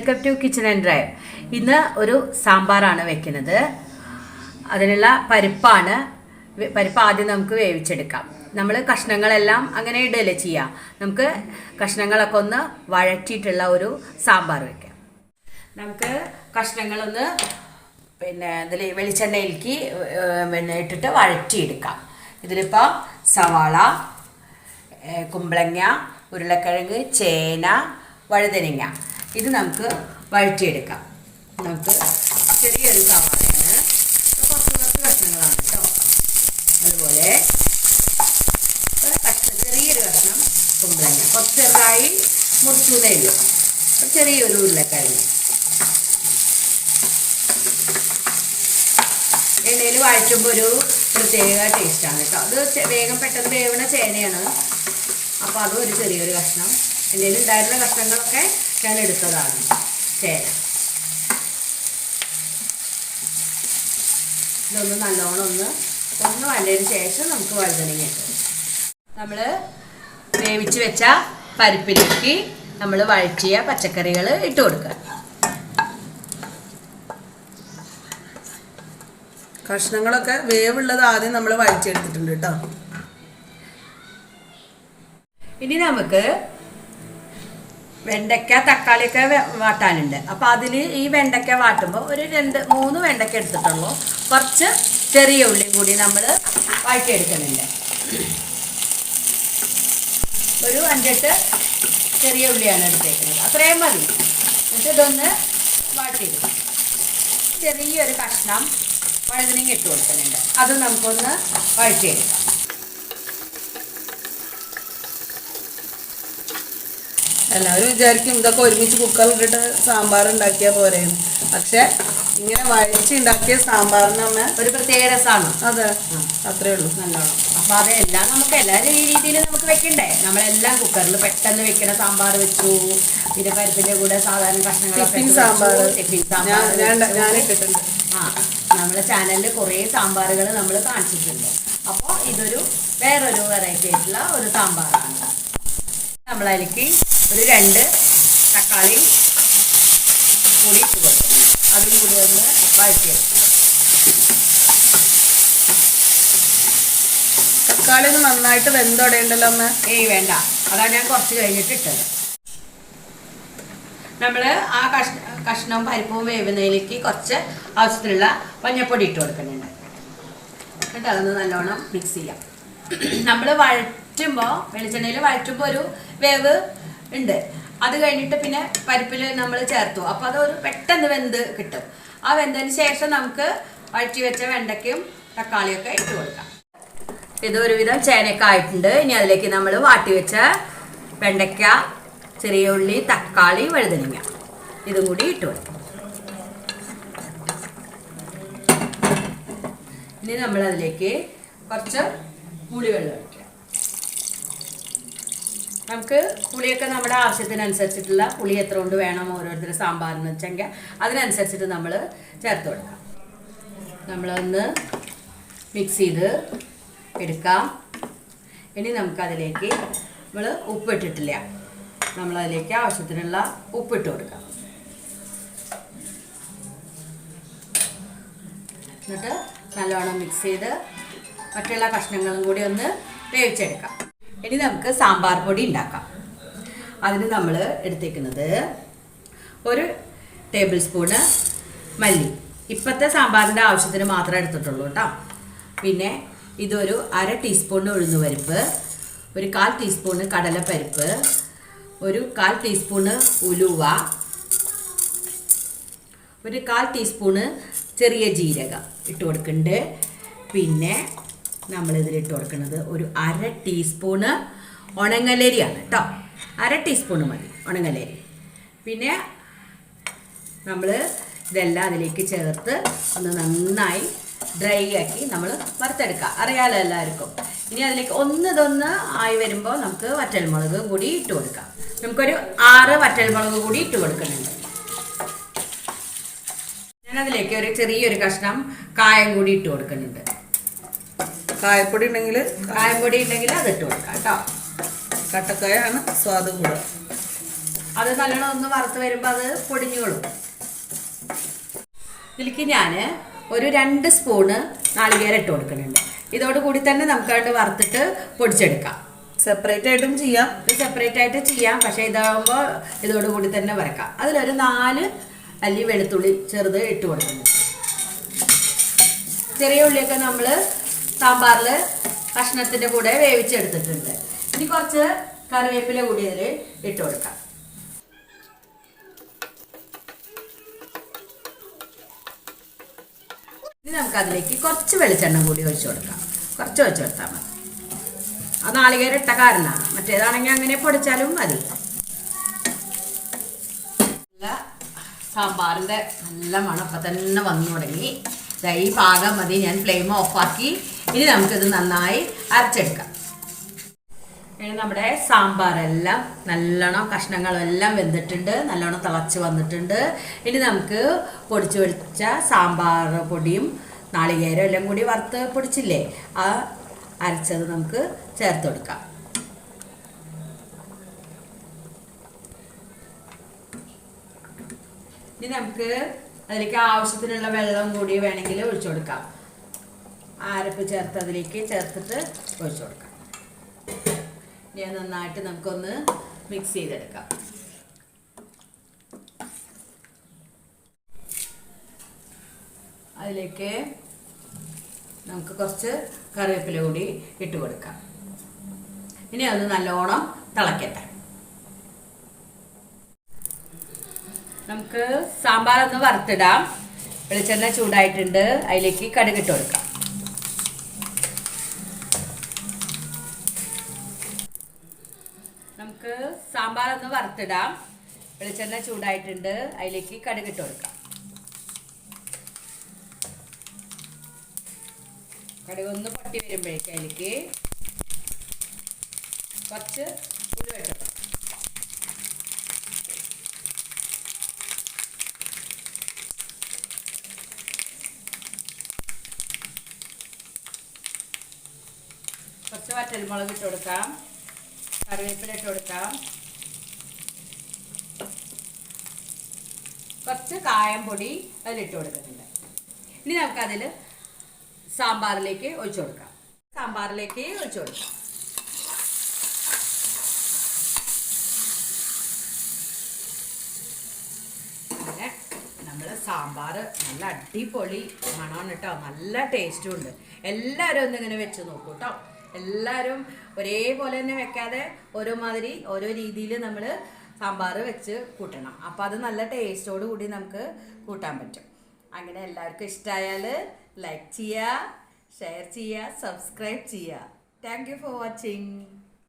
Welcome to kitchen and drive ഇന്ന് ഒരു സാമ്പാറാണ് വെക്കുന്നത്. അതിനുള്ള പരിപ്പാണ്. പരിപ്പ് ആദ്യം നമുക്ക് വേവിച്ചെടുക്കാം. നമ്മൾ കഷ്ണങ്ങളെല്ലാം അങ്ങനെ ഇടല്ലേ ചെയ്യാം. നമുക്ക് കഷ്ണങ്ങളൊക്കെ ഒന്ന് വഴറ്റിയിട്ടുള്ള ഒരു സാമ്പാർ വെക്കാം. നമുക്ക് കഷ്ണങ്ങളൊന്ന് പിന്നെ ഇതിൽ വെളിച്ചെണ്ണയിലേക്ക് പിന്നെ ഇട്ടിട്ട് വഴറ്റിയെടുക്കാം. ഇതിലിപ്പോൾ സവാള കുമ്പളങ്ങ ഉരുളക്കിഴങ്ങ് ചേന വഴുതനങ്ങ. ഇത് നമുക്ക് വഴറ്റിയെടുക്കാം. നമുക്ക് ചെറിയൊരു സവാളയാണ്. കുറച്ച് കുറച്ച് കഷ്ണങ്ങളാണ് കേട്ടോ. അതുപോലെ ഒരു കഷ്ണം ചെറിയൊരു കഷ്ണം കുമ്പളങ്ങ. കുറച്ച് ചെറുതായി മുറിച്ചൂന്നേ ഉള്ളൂ. ചെറിയൊരു ഉരുളക്കിഴങ്ങ്. എണ്ണയിൽ വഴറ്റുമ്പോൾ ഒരു പ്രത്യേക ടേസ്റ്റാണ് കേട്ടോ. അത് വേഗം പെട്ടെന്ന് വേവണ ചേനയാണ്. അപ്പോൾ അതും ഒരു ചെറിയൊരു കഷ്ണം. എന്റെ ഉണ്ടായിരുന്ന കഷ്ണങ്ങളൊക്കെ ഞാൻ എടുത്തതാണ് ചേന ഇതൊന്ന് നല്ലോണം ഒന്ന് ഒന്ന് വന്നതിന് ശേഷം നമുക്ക് വഴുതനങ്ങ ഇട്ട് നമ്മൾ വേവിച്ച് വെച്ച പരിപ്പിലേക്ക് നമ്മൾ വഴറ്റിയ പച്ചക്കറികൾ ഇട്ട് കൊടുക്കുക. കഷ്ണങ്ങളൊക്കെ വേവുള്ളത് ആദ്യം നമ്മൾ വഴിച്ചെടുത്തിട്ടുണ്ട് കേട്ടോ. ഇനി നമുക്ക് വെണ്ടയ്ക്ക തക്കാളിയൊക്കെ വാട്ടാനുണ്ട്. അപ്പോൾ അതിൽ ഈ വെണ്ടയ്ക്ക വാട്ടുമ്പോൾ ഒരു രണ്ട് മൂന്ന് വെണ്ടയ്ക്ക എടുത്തിട്ടുള്ളൂ. കുറച്ച് ചെറിയ ഉള്ളിയും കൂടി നമ്മൾ വാട്ടിയെടുക്കുന്നുണ്ട് ഒരു അഞ്ചെട്ട് ചെറിയ ഉള്ളിയാണ് എടുത്തേക്കുന്നത്. അത്രയും മതി. എന്നിട്ട് ഇതൊന്ന് വാട്ടിയെടുക്കും ചെറിയൊരു കഷ്ണം വഴുതനങ്ങ ഇട്ട് കൊടുക്കുന്നുണ്ട്. അത് നമുക്കൊന്ന് വഴറ്റിയെടുക്കാം. എല്ലാവരും വിചാരിക്കും ഇതൊക്കെ ഒരുമിച്ച് കുക്കറിലിട്ടിട്ട് സാമ്പാർ ഉണ്ടാക്കിയ പോരെയും പക്ഷെ ഇങ്ങനെ വഴിച്ച് ഉണ്ടാക്കിയ സാമ്പാറിന് അമ്മ ഒരു പ്രത്യേക രസമാണ് അതെ അത്രേ ഉള്ളൂ. നല്ലോണം. അപ്പൊ അതെല്ലാം നമുക്ക് എല്ലാവരും ഈ രീതിയിൽ നമുക്ക് വെക്കണ്ടേ? നമ്മളെല്ലാം കുക്കറിൽ പെട്ടെന്ന് വെക്കണ സാമ്പാർ വെച്ചു. പിന്നെ പരിപ്പിന്റെ കൂടെ സാധാരണ കഷ്ണങ്ങൾ ടിഫിൻ സാമ്പാർ ടിഫിൻ ഞാൻ ഇട്ടിട്ടുണ്ട്. ആ. നമ്മുടെ ചാനലിൽ കുറേ സാമ്പാറുകൾ നമ്മൾ കാണിച്ചിട്ടുണ്ട്. അപ്പോൾ ഇതൊരു വേറൊരു വെറൈറ്റി ആയിട്ടുള്ള ഒരു സാമ്പാറാണ്. നമ്മളതിലേക്ക് ഒരു രണ്ട് തക്കാളി കൂടി കൊടുക്കണം. അതും കൂടി ഒന്ന് വഴറ്റി തക്കാളി ഒന്ന് നന്നായിട്ട് വെന്തോടെയുണ്ടല്ലോ അമ്മ. ഏയ് വേണ്ട. അതാണ് ഞാൻ കുറച്ച് കഴിഞ്ഞിട്ട് ഇട്ടത്. നമ്മൾ ആ കഷ് കഷ്ണവും പരിപ്പും വേവുന്നതിലേക്ക് കുറച്ച് ആവശ്യത്തിനുള്ള മഞ്ഞപ്പൊടി ഇട്ട് കൊടുക്കുന്നുണ്ട്. എന്നിട്ട് അതൊന്ന് നല്ലോണം മിക്സ് ചെയ്യാം. നമ്മൾ വഴറ്റുമ്പോൾ വെളിച്ചെണ്ണയിൽ വഴറ്റുമ്പോൾ ഒരു വേവ് ഉണ്ട്. അത് കഴിഞ്ഞിട്ട് പിന്നെ പരിപ്പിൽ നമ്മൾ ചേർത്തു. അപ്പോൾ അതൊരു പെട്ടെന്ന് വെന്ത് കിട്ടും. ആ വെന്തതിന് ശേഷം നമുക്ക് വഴറ്റി വെച്ച വെണ്ടയ്ക്കും തക്കാളിയൊക്കെ ഇട്ട് കൊടുക്കാം. ഇത് ഒരുവിധം ചേനയൊക്കെ ആയിട്ടുണ്ട്. ഇനി അതിലേക്ക് നമ്മൾ വാട്ടി വെച്ച വെണ്ടയ്ക്ക ചെറിയ ഉള്ളി തക്കാളി വഴുതനങ്ങ ഇതും കൂടി ഇട്ട് കൊടുക്കും. ഇനി നമ്മൾ അതിലേക്ക് കുറച്ച് പുളിവെള്ളം നമുക്ക് പുളിയൊക്കെ നമ്മുടെ ആവശ്യത്തിനനുസരിച്ചിട്ടുള്ള പുളി എത്ര കൊണ്ട് വേണം ഓരോരുത്തരുടെ സാമ്പാറിന് വെച്ചെങ്കിൽ അതിനനുസരിച്ചിട്ട് നമ്മൾ ചേർത്ത് കൊടുക്കാം. നമ്മളൊന്ന് മിക്സ് ചെയ്ത് എടുക്കാം. ഇനി നമുക്കതിലേക്ക് നമ്മൾ ഉപ്പിട്ടിട്ടില്ല. നമ്മളതിലേക്ക് ആവശ്യത്തിനുള്ള ഉപ്പിട്ട് കൊടുക്കാം. എന്നിട്ട് നല്ലോണം മിക്സ് ചെയ്ത് മറ്റുള്ള കഷ്ണങ്ങളും കൂടി ഒന്ന് വേവിച്ചെടുക്കാം. ഇനി നമുക്ക് സാമ്പാർ പൊടി ഉണ്ടാക്കാം. അതിന് നമ്മൾ എടുത്തേക്കുന്നത് ഒരു ടേബിൾ സ്പൂണ് മല്ലി. ഇപ്പോഴത്തെ സാമ്പാറിന്റെ ആവശ്യത്തിന് മാത്രമേ എടുത്തിട്ടുള്ളൂ കേട്ടോ. പിന്നെ ഇതൊരു അര ഉഴുന്ന് പരിപ്പ് ഒരു കാൽ ടീസ്പൂണ് കടലപ്പരിപ്പ് ഒരു കാൽ ടീസ്പൂണ് ഉലുവ ഒരു കാൽ ടീസ്പൂണ് ചെറിയ ജീരകം ഇട്ട് കൊടുക്കുന്നുണ്ട്. പിന്നെ നമ്മളിതിൽ ഇതിലിട്ട് കൊടുക്കുന്നത് ഒരു അര ടീസ്പൂണ് ഉണങ്ങലരിയാണ് കേട്ടോ അര ടീസ്പൂണ് മതി ഉണങ്ങലരി. പിന്നെ നമ്മൾ ഇതെല്ലാം അതിലേക്ക് ചേർത്ത് ഒന്ന് നന്നായി ഡ്രൈ ആക്കി നമ്മൾ വറുത്തെടുക്കുക അറിയാലോ എല്ലാവർക്കും. ഇനി അതിലേക്ക് ഒന്ന് ഇതൊന്ന് ആയി വരുമ്പോൾ നമുക്ക് വറ്റൽമുളക് കൂടി ഇട്ട് കൊടുക്കാം. നമുക്കൊരു ആറ് വറ്റൽമുളക് കൂടി ഇട്ട് കൊടുക്കുന്നുണ്ട്. ഞാനതിലേക്ക് ഒരു ചെറിയൊരു കഷ്ണം കായം കൂടി ഇട്ട് കൊടുക്കുന്നുണ്ട്. കായപ്പൊടി ഉണ്ടെങ്കിൽ കായപ്പൊടി പൊടി ഉണ്ടെങ്കിൽ അത് ഇട്ട് കൊടുക്കാം കേട്ടോ. കട്ടക്കായാണ് സ്വാദ് കൂടുക അത് നല്ലോണം ഒന്ന് വറുത്ത് വരുമ്പോൾ അത് പൊടിഞ്ഞോളും. ഇതിലേക്ക് ഞാൻ ഒരു രണ്ട് സ്പൂണ് നാളികേരം ഇട്ട് കൊടുക്കുന്നുണ്ട്. ഇതോടുകൂടി തന്നെ നമുക്കത് വറുത്തിട്ട് പൊടിച്ചെടുക്കാം. സെപ്പറേറ്റ് ആയിട്ടും ചെയ്യാം. ഇത് സെപ്പറേറ്റ് ആയിട്ട് ചെയ്യാം. പക്ഷേ ഇതാകുമ്പോൾ ഇതോടുകൂടി തന്നെ വരക്കാം അതിലൊരു നാല് അല്ലി വെളുത്തുള്ളി ചെറുത് ഇട്ട് കൊടുക്കുന്നു ചെറിയ ഉള്ളിയൊക്കെ നമ്മൾ സാമ്പാറിൽ കഷ്ണത്തിന്റെ കൂടെ വേവിച്ചെടുത്തിട്ടുണ്ട്. ഇനി കുറച്ച് കറിവേപ്പില കൂടി ഇതിൽ ഇട്ട് കൊടുക്കാം. ഇനി നമുക്കതിലേക്ക് കുറച്ച് വെളിച്ചെണ്ണ കൂടി ഒഴിച്ചു കൊടുക്കാം. കുറച്ച് ഒഴിച്ചു കൊടുത്താൽ മതി. അത് നാളികേരം ഇട്ട കാരണമാണ് മറ്റേതാണെങ്കിൽ അങ്ങനെ പൊടിച്ചാലും മതി. നല്ല സാമ്പാറിന്റെ നല്ല മണം അപ്പം തന്നെ വന്നു തുടങ്ങി. ഈ പാകം മതി. ഞാൻ ഫ്ലെയിം ഓഫാക്കി. ഇനി നമുക്കിത് നന്നായി അരച്ചെടുക്കാം. ഇനി നമ്മുടെ സാമ്പാറെല്ലാം നല്ലോണം കഷ്ണങ്ങളെല്ലാം വെന്തിട്ടുണ്ട്. നല്ലോണം തിളച്ച് വന്നിട്ടുണ്ട്. ഇനി നമുക്ക് പൊടിച്ചു വെച്ച സാമ്പാർ പൊടിയും നാളികേരം എല്ലാം കൂടി വറുത്ത് പൊടിച്ചില്ലേ? ആ അരച്ചത് നമുക്ക് ചേർത്ത് കൊടുക്കാം. ഇനി നമുക്ക് അതിലേക്ക് ആവശ്യത്തിനുള്ള വെള്ളം കൂടി വേണമെങ്കിൽ ഒഴിച്ചു കൊടുക്കാം. അരപ്പ് ചേർത്ത് അതിലേക്ക് ചേർത്തിട്ട് ഒഴിച്ചു കൊടുക്കാം. ഇനി നന്നായിട്ട് നമുക്കൊന്ന് മിക്സ് ചെയ്തെടുക്കാം. അതിലേക്ക് നമുക്ക് കുറച്ച് കറിവേപ്പില കൂടി ഇട്ട് കൊടുക്കാം. ഇനി അത് നല്ലോണം തിളക്കട്ടെ. നമുക്ക് സാമ്പാർ ഒന്ന് വറുത്തിടാം. വെളിച്ചെണ്ണ ചൂടായിട്ടുണ്ട്. അതിലേക്ക് കടുകിട്ട് കൊടുക്കാം. നമുക്ക് സാമ്പാർ ഒന്ന് വറുത്തിടാം. വെളിച്ചെണ്ണ ചൂടായിട്ടുണ്ട്. അതിലേക്ക് കടുകിട്ട് കൊടുക്കാം. കടുക് ഒന്ന് പൊട്ടി വരുമ്പോഴേക്ക് അതിലേക്ക് കുറച്ച് ഉലുവ കുറച്ച് വറ്റൽമുളക് ഇട്ട് കൊടുക്കാം. കറിവേപ്പില ഇട്ട് കൊടുക്കാം. കുറച്ച് കായം പൊടി അതിലിട്ട് കൊടുക്കുന്നുണ്ട്. ഇനി നമുക്കതിൽ സാമ്പാറിലേക്ക് ഒഴിച്ചു കൊടുക്കാം. സാമ്പാറിലേക്ക് ഒഴിച്ചു കൊടുക്കാം. അങ്ങനെ നമ്മൾ സാമ്പാർ നല്ല അടിപൊളി മണമാണ് കേട്ടോ. നല്ല ടേസ്റ്റും ഉണ്ട്. എല്ലാവരും ഒന്നിങ്ങനെ വെച്ച് നോക്കൂ കേട്ടോ. എല്ലാവരും ഒരേപോലെ തന്നെ വെക്കാതെ ഓരോ മാതിരി ഓരോ രീതിയിൽ നമ്മൾ സാമ്പാർ വെച്ച് കൂട്ടണം. അപ്പോൾ അത് നല്ല ടേസ്റ്റോട് കൂടി നമുക്ക് കൂട്ടാൻ പറ്റും. അങ്ങനെ എല്ലാവർക്കും ഇഷ്ടമായാൽ ലൈക്ക് ചെയ്യുക ഷെയർ ചെയ്യുക സബ്സ്ക്രൈബ് ചെയ്യുക താങ്ക് യു ഫോർ വാച്ചിങ്